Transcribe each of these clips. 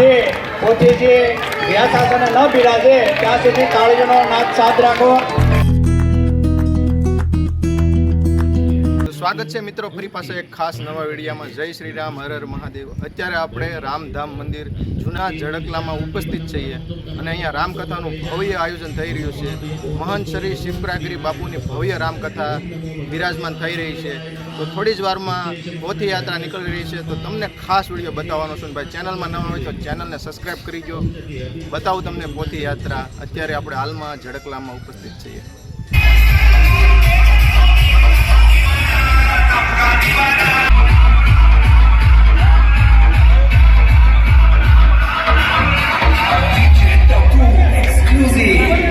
જ્યાં પોતે જે વ્યાસાસને ન બિરાજે ત્યાં સુધી તાળીઓનો નાદ સાથ રાખો. સ્વાગત છે મિત્રો, ફરી પાસે એક ખાસ નવા વિડીયામાં. જય શ્રી રામ, હર હર મહાદેવ. અત્યારે આપણે રામધામ મંદિર જૂના ઝડકલામાં ઉપસ્થિત છીએ અને અહીંયા રામકથાનું ભવ્ય આયોજન થઈ રહ્યું છે. મહંત શ્રી શિવપ્રાગરી બાપુની ભવ્ય રામકથા બિરાજમાન થઈ રહી છે. તો થોડી જ વારમાં પોથી યાત્રા નીકળી રહી છે. તો તમને ખાસ વીડિયો બતાવવાનો છું ભાઈ, ચેનલમાં નવા હોય તો ચેનલને સબસ્ક્રાઈબ કરી દો બતાવું તમને પોથી યાત્રા અત્યારે આપણે હાલમાં ઝડકલામાં ઉપસ્થિત છીએ. Salvo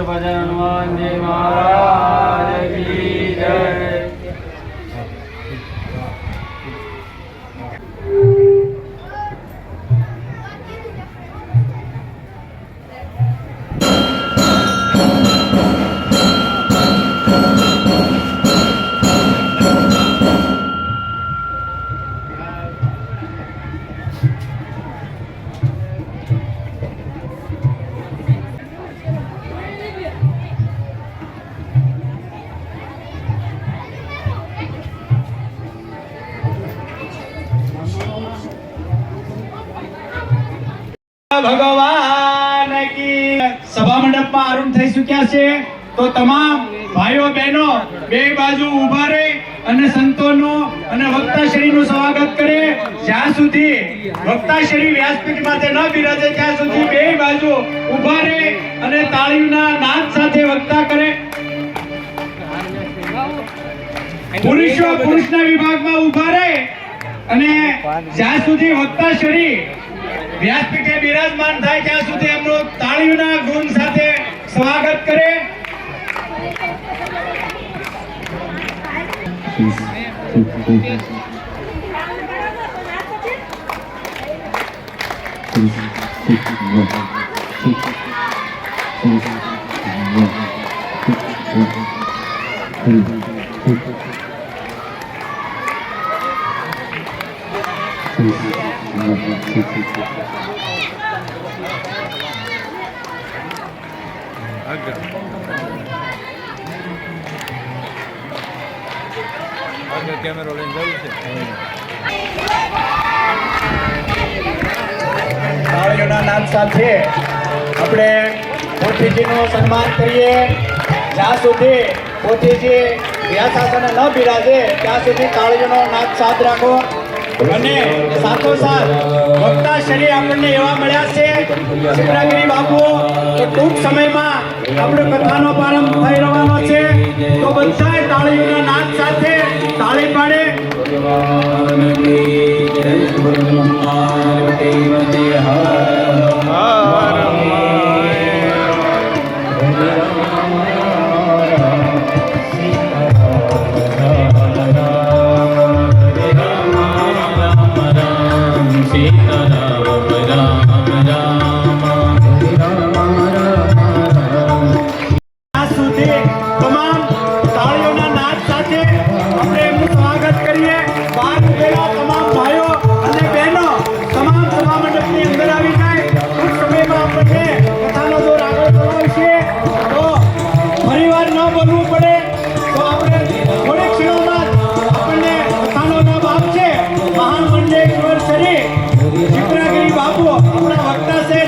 esto ભગવાન કી સભા મંડપમાં અરુણ થઈ ચૂક્યા છે. તો તમામ ભાઈઓ, બહેનો, બે બાજુ ઊભા રહે અને સંતોનું અને વક્તાશ્રીનું સ્વાગત કરે. જ્યાં સુધી વક્તાશ્રી વ્યાસપીઠ માટે ન બિરાજે, ત્યાં સુધી બે બાજુ ઊભા રહે અને તાળીના નાદ સાથે વક્તા કરે. પુરુષો પુરુષના વિભાગમાં ઊભા રહે અને જ્યાં સુધી વક્તાશ્રી વ્યાસપીઠે બિરાજમાન થાય ત્યાં સુધી એમનું તાળીઓના ગુણ સાથે સ્વાગત કરે. તાળીઓના નાદ સાથે આપણે પોથીજીનું સન્માન કરીએ. જ્યાં સુધી પોથીજી વ્યાસાસને ન બિરાજે, ત્યાં સુધી તાળીઓનો નાદ સાથ રાખો. અને સાથોસાથ શરીર આપણને એવા મળ્યા છે શિવરાગીરી બાપુ તો ટૂંક સમયમાં આપણો કથાનો પ્રારંભ થઈ રહેવાનો છે. તો બધાય તાળીઓના નાદ સાથે તાળી પાડે. ત્યાં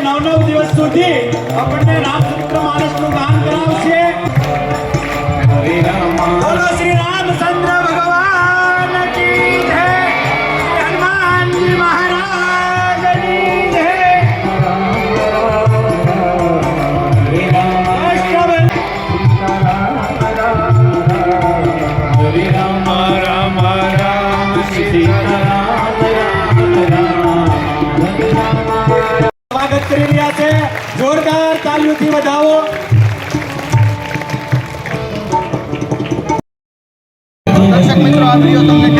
નવ નવ દિવસ સુધી આપણને રામચરિત્ર માનસનું ગાન કરાવશે. શ્રી રામચંદ્ર તાલીઓથી વધાવો દર્શક મિત્રો આ વીડિયો તમને